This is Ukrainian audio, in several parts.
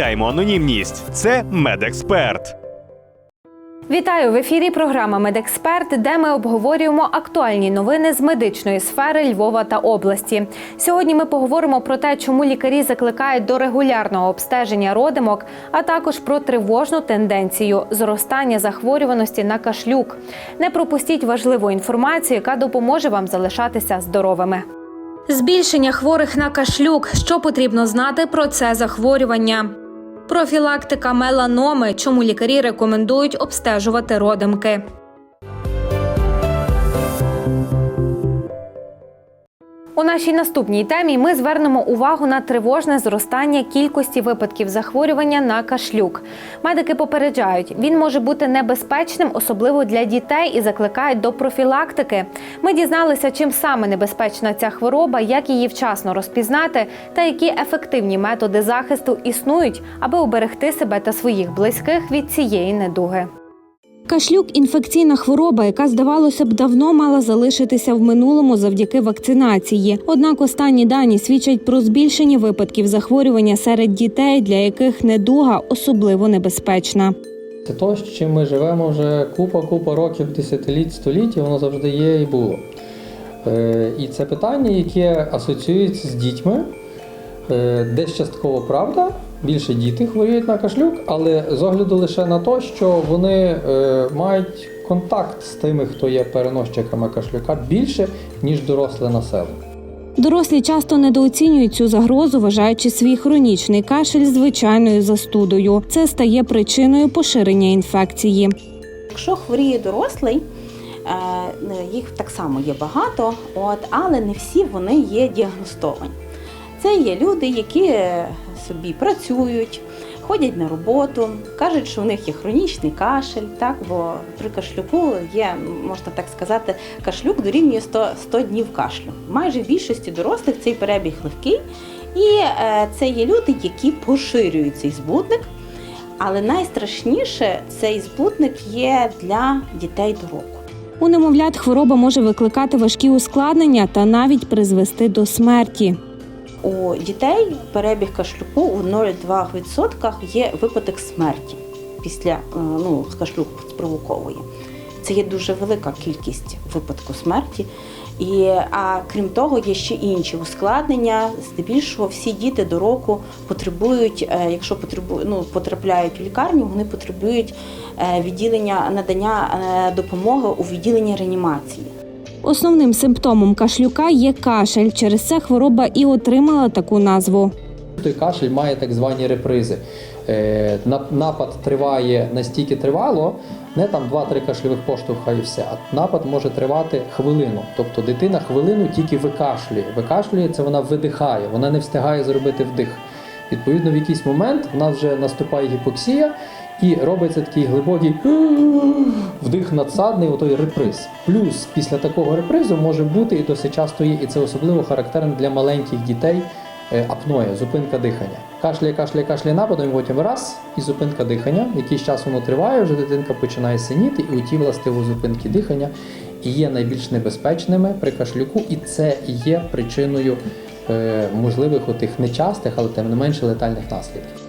анонімність. Це медексперт. Вітаю в ефірі. Програма Медексперт, де ми обговорюємо актуальні новини з медичної сфери Львова та області. Сьогодні ми поговоримо про те, чому лікарі закликають до регулярного обстеження родимок, а також про тривожну тенденцію зростання захворюваності на кашлюк. Не пропустіть важливу інформацію, яка допоможе вам залишатися здоровими. Збільшення хворих на кашлюк. Що потрібно знати про це захворювання? Профілактика меланоми, чому лікарі рекомендують обстежувати родимки. У нашій наступній темі ми звернемо увагу на тривожне зростання кількості випадків захворювання на кашлюк. Медики попереджають, він може бути небезпечним, особливо для дітей, і закликають до профілактики. Ми дізналися, чим саме небезпечна ця хвороба, як її вчасно розпізнати, та які ефективні методи захисту існують, аби уберегти себе та своїх близьких від цієї недуги. Кашлюк інфекційна хвороба, яка здавалося б давно мала залишитися в минулому завдяки вакцинації. Однак останні дані свідчать про збільшення випадків захворювання серед дітей, для яких недуга особливо небезпечна. Це то, з чим ми живемо вже купа-купа років, десятиліть, століть, і воно завжди є і було. Е, І це питання, яке асоціюється з дітьми, десь частково правда. Більше діти хворіють на кашлюк, але з огляду лише на те, що вони е, мають контакт з тими, хто є переносчиками кашлюка, більше, ніж доросле населення. Дорослі часто недооцінюють цю загрозу, вважаючи свій хронічний кашель звичайною застудою. Це стає причиною поширення інфекції. Якщо хворіє дорослий, е, їх так само є багато, от, але не всі вони є діагностовані. Це є люди, які е, собі працюють, ходять на роботу, кажуть, що у них є хронічний кашель, так, бо при кашлюку є, можна так сказати, кашлюк дорівнює 100, 100 днів кашлю. Майже в більшості дорослих цей перебіг легкий, і е, це є люди, які поширюють цей збудник. Але найстрашніше цей збутник є для дітей до року. У немовлят хвороба може викликати важкі ускладнення та навіть призвести до смерті. У дітей перебіг кашлюку у 0,2% є випадок смерті після е, ну, кашлюк спровоковує. Це є дуже велика кількість випадку смерті. І, а крім того, є ще інші ускладнення. Здебільшого всі діти до року потребують, е, якщо потребують, ну, потрапляють у лікарню, вони потребують е, відділення надання допомоги у відділенні реанімації. Основним симптомом кашлюка є кашель. Через це хвороба і отримала таку назву. Той кашель має так звані репризи. Е, на- Напад триває настільки тривало, не там 2-3 кашльових поштовха і все, а напад може тривати хвилину. Тобто дитина хвилину тільки викашлює. Викашлює це вона видихає, вона не встигає зробити вдих. Відповідно, в якийсь момент в нас вже наступає гіпоксія і робиться такий глибокий вдих надсадний, отой реприз. Плюс після такого репризу може бути і досить часто є, і це особливо характерно для маленьких дітей е, апноя, зупинка дихання. Кашляє, кашляє, кашляє нападом, і потім раз і зупинка дихання. Якийсь час воно триває, вже дитинка починає синіти, і у ті властиво зупинки дихання є найбільш небезпечними при кашлюку, і це є причиною е, можливих отих нечастих, але тим не менше летальних наслідків.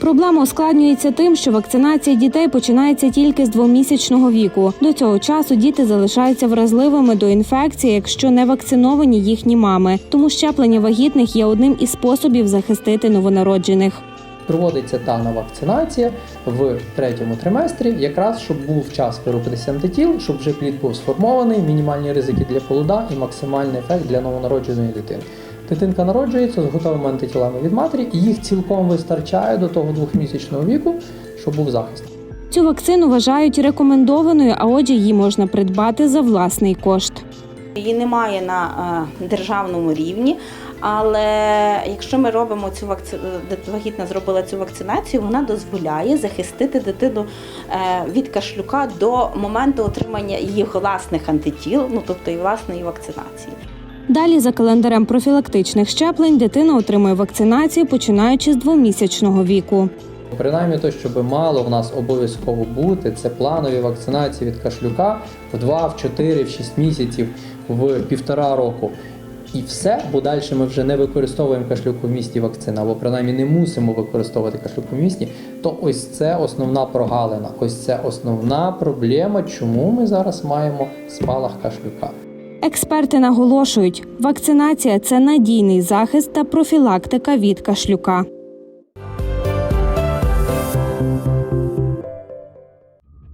Проблема ускладнюється тим, що вакцинація дітей починається тільки з двомісячного віку. До цього часу діти залишаються вразливими до інфекції, якщо не вакциновані їхні мами. Тому щеплення вагітних є одним із способів захистити новонароджених. Проводиться дана вакцинація в третьому триместрі, якраз щоб був час виробитися антитіл, щоб вже плід був сформований, мінімальні ризики для полуда і максимальний ефект для новонародженої дитини. Дитинка народжується з готовими антитілами від матері, і їх цілком вистачає до того двохмісячного віку, щоб був захист. Цю вакцину вважають рекомендованою, а отже, її можна придбати за власний кошт. Її немає на е, державному рівні, Але якщо ми робимо цю вакци... де- вагітна зробила цю вакцинацію, вона дозволяє захистити дитину е, від кашлюка до моменту отримання її власних антитіл, ну тобто і власної вакцинації. Далі, за календарем профілактичних щеплень, дитина отримує вакцинацію починаючи з двомісячного віку. Принаймні, то, що би мало в нас обов'язково бути, це планові вакцинації від кашлюка в 2, в 4, в 6 місяців, в півтора року. І все, бо далі ми вже не використовуємо кашлюку в місті вакцина, або принаймні не мусимо використовувати кашлюку в місті, то ось це основна прогалина, ось це основна проблема, чому ми зараз маємо спалах кашлюка. Експерти наголошують, вакцинація це надійний захист та профілактика від кашлюка.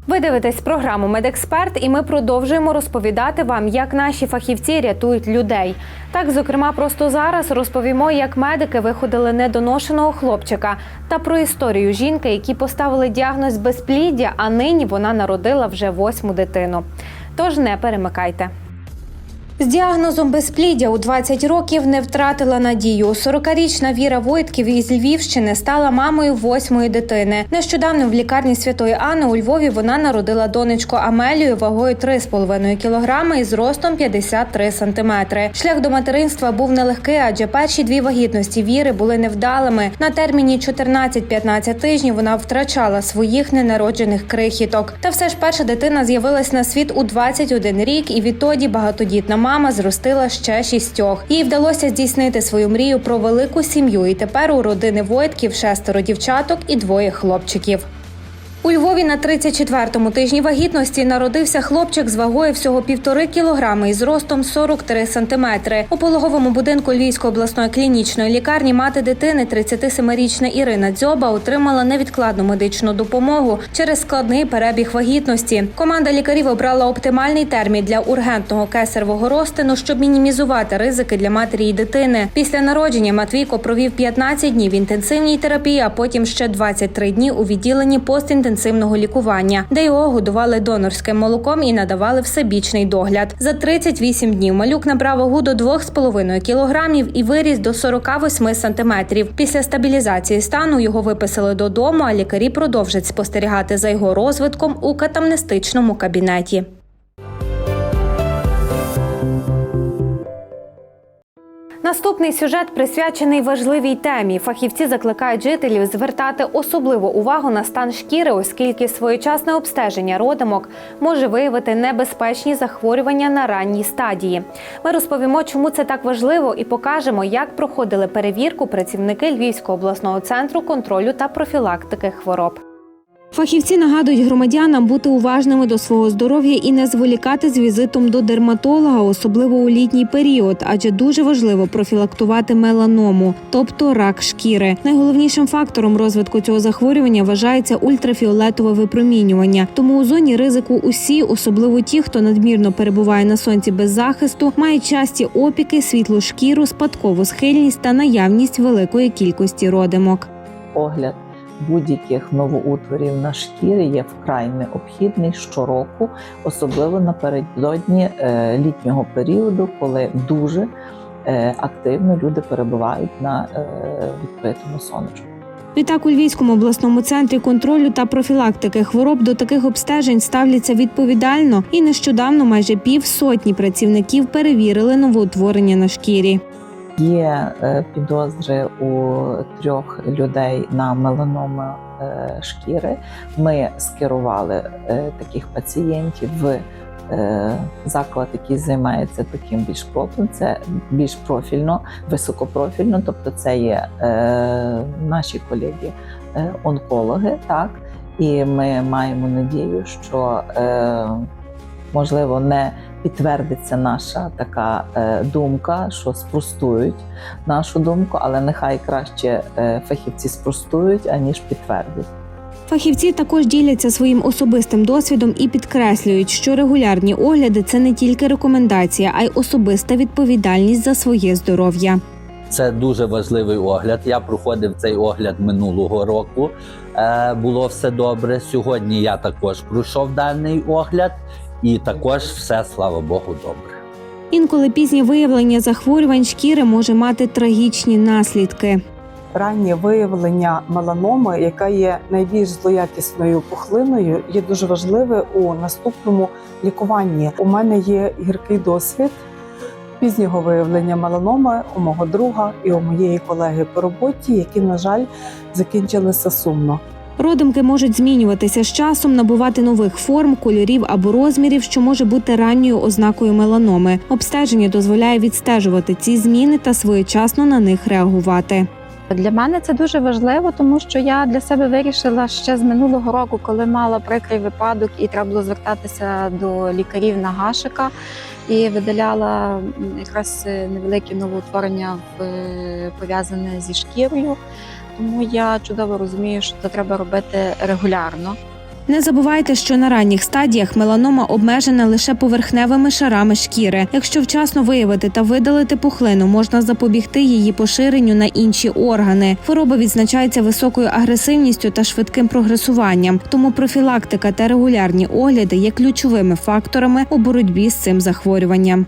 Ви дивитесь програму Медексперт, і ми продовжуємо розповідати вам, як наші фахівці рятують людей. Так, зокрема, просто зараз розповімо, як медики виходили недоношеного хлопчика та про історію жінки, які поставили діагноз безпліддя, а нині вона народила вже восьму дитину. Тож не перемикайте. З діагнозом безпліддя у 20 років не втратила надію. 40-річна Віра Войтків із Львівщини стала мамою восьмої дитини. Нещодавно в лікарні Святої Анни у Львові вона народила донечку Амелію вагою 3,5 кг і зростом 53 сантиметри. Шлях до материнства був нелегкий, адже перші дві вагітності Віри були невдалими. На терміні 14-15 тижнів вона втрачала своїх ненароджених крихіток. Та все ж перша дитина з'явилась на світ у 21 рік, і відтоді багатодітна мама зростила ще шістьох. Їй вдалося здійснити свою мрію про велику сім'ю. І тепер у родини Войтків шестеро дівчаток і двоє хлопчиків. У Львові на 34-му тижні вагітності народився хлопчик з вагою всього півтори кілограми і зростом 43 сантиметри. У пологовому будинку Львівської обласної клінічної лікарні мати дитини 37-річна Ірина Дзьоба отримала невідкладну медичну допомогу через складний перебіг вагітності. Команда лікарів обрала оптимальний термін для ургентного кесаревого розтину, щоб мінімізувати ризики для матері і дитини. Після народження Матвійко провів 15 днів в інтенсивній терапії, а потім ще 23 дні у відділенні постінтенсивного лікування, де його годували донорським молоком і надавали всебічний догляд. За 38 днів малюк набрав вагу до 2,5 кілограмів і виріс до 48 сантиметрів. Після стабілізації стану його виписали додому, а лікарі продовжать спостерігати за його розвитком у катамнестичному кабінеті. Наступний сюжет присвячений важливій темі. Фахівці закликають жителів звертати особливу увагу на стан шкіри, оскільки своєчасне обстеження родимок може виявити небезпечні захворювання на ранній стадії. Ми розповімо, чому це так важливо, і покажемо, як проходили перевірку працівники Львівського обласного центру контролю та профілактики хвороб. Фахівці нагадують громадянам бути уважними до свого здоров'я і не зволікати з візитом до дерматолога, особливо у літній період, адже дуже важливо профілактувати меланому, тобто рак шкіри. Найголовнішим фактором розвитку цього захворювання вважається ультрафіолетове випромінювання. Тому у зоні ризику усі, особливо ті, хто надмірно перебуває на сонці без захисту, мають часті опіки, світлу шкіру, спадкову схильність та наявність великої кількості родимок. огляд будь-яких новоутворів на шкірі є вкрай необхідний щороку, особливо напередодні е, літнього періоду, коли дуже е, активно люди перебувають на е, відкритому сонечку. Відтак у Львівському обласному центрі контролю та профілактики хвороб до таких обстежень ставляться відповідально, і нещодавно майже півсотні працівників перевірили новоутворення на шкірі. Є е, підозри у трьох людей на меланоми е, шкіри. Ми скерували е, таких пацієнтів в заклад, який займається таким більш профілем. Це більш профільно, високопрофільно, тобто це є наші колеги е, онкологи, так. І ми маємо надію, що можливо не підтвердиться наша така е, думка, що спростують нашу думку, але нехай краще е, фахівці спростують, аніж підтвердять. Фахівці також діляться своїм особистим досвідом і підкреслюють, що регулярні огляди це не тільки рекомендація, а й особиста відповідальність за своє здоров'я. Це дуже важливий огляд. Я проходив цей огляд минулого року. Е, було все добре. Сьогодні я також пройшов даний огляд, і також все, слава Богу, добре. Інколи пізнє виявлення захворювань шкіри може мати трагічні наслідки. раннє виявлення меланоми, яка є найбільш злоякісною пухлиною, є дуже важливе у наступному лікуванні. У мене є гіркий досвід пізнього виявлення меланоми у мого друга і у моєї колеги по роботі, які, на жаль, закінчилися сумно. Родимки можуть змінюватися з часом, набувати нових форм, кольорів або розмірів, що може бути ранньою ознакою меланоми. Обстеження дозволяє відстежувати ці зміни та своєчасно на них реагувати. Для мене це дуже важливо, тому що я для себе вирішила ще з минулого року, коли мала прикрий випадок, і треба було звертатися до лікарів на гашика, і видаляла якраз е, невелике новоутворення е, пов'язане зі шкірою. Тому я чудово розумію, що це треба робити регулярно. Не забувайте, що на ранніх стадіях меланома обмежена лише поверхневими шарами шкіри. Якщо вчасно виявити та видалити пухлину, можна запобігти її поширенню на інші органи. Хвороба відзначається високою агресивністю та швидким прогресуванням. Тому профілактика та регулярні огляди є ключовими факторами у боротьбі з цим захворюванням.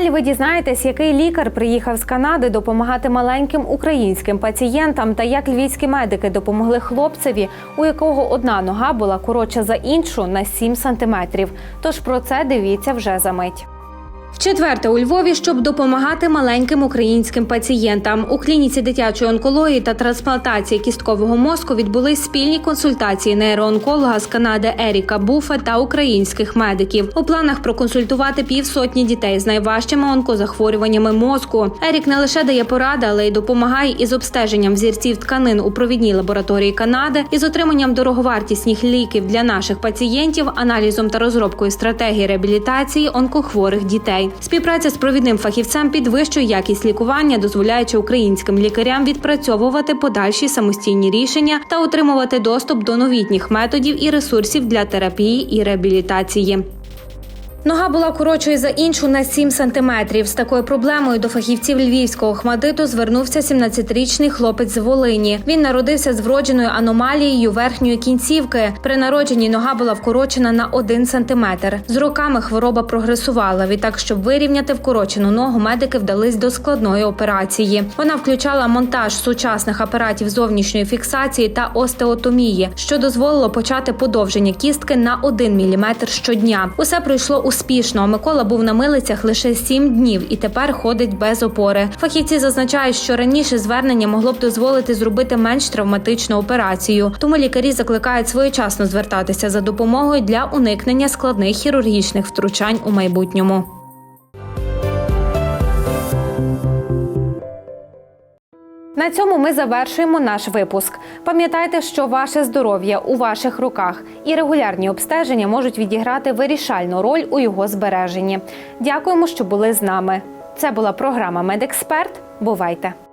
Далі ви дізнаєтесь, який лікар приїхав з Канади допомагати маленьким українським пацієнтам та як львівські медики допомогли хлопцеві, у якого одна нога була коротша за іншу на 7 сантиметрів. Тож про це дивіться вже за мить. Вчетверте у Львові, щоб допомагати маленьким українським пацієнтам. У клініці дитячої онкології та трансплантації кісткового мозку відбулись спільні консультації нейроонколога з Канади Еріка Буфе та українських медиків. У планах проконсультувати півсотні дітей з найважчими онкозахворюваннями мозку. Ерік не лише дає поради, але й допомагає із обстеженням взірців тканин у провідній лабораторії Канади, із отриманням дороговартісних ліків для наших пацієнтів, аналізом та розробкою стратегії реабілітації онкохворих дітей. Співпраця з провідним фахівцем підвищує якість лікування, дозволяючи українським лікарям відпрацьовувати подальші самостійні рішення та отримувати доступ до новітніх методів і ресурсів для терапії і реабілітації. Нога була коротшою за іншу на 7 сантиметрів. З такою проблемою до фахівців львівського хмадиту звернувся 17-річний хлопець з Волині. Він народився з вродженою аномалією верхньої кінцівки. При народженні нога була вкорочена на 1 сантиметр. З роками хвороба прогресувала. Відтак, щоб вирівняти вкорочену ногу, медики вдались до складної операції. Вона включала монтаж сучасних апаратів зовнішньої фіксації та остеотомії, що дозволило почати подовження кістки на 1 мм щодня. Усе пройшло успішно. Микола був на милицях лише сім днів і тепер ходить без опори. Фахівці зазначають, що раніше звернення могло б дозволити зробити менш травматичну операцію. Тому лікарі закликають своєчасно звертатися за допомогою для уникнення складних хірургічних втручань у майбутньому. На цьому ми завершуємо наш випуск. Пам'ятайте, що ваше здоров'я у ваших руках, і регулярні обстеження можуть відіграти вирішальну роль у його збереженні. Дякуємо, що були з нами. Це була програма Медексперт. Бувайте!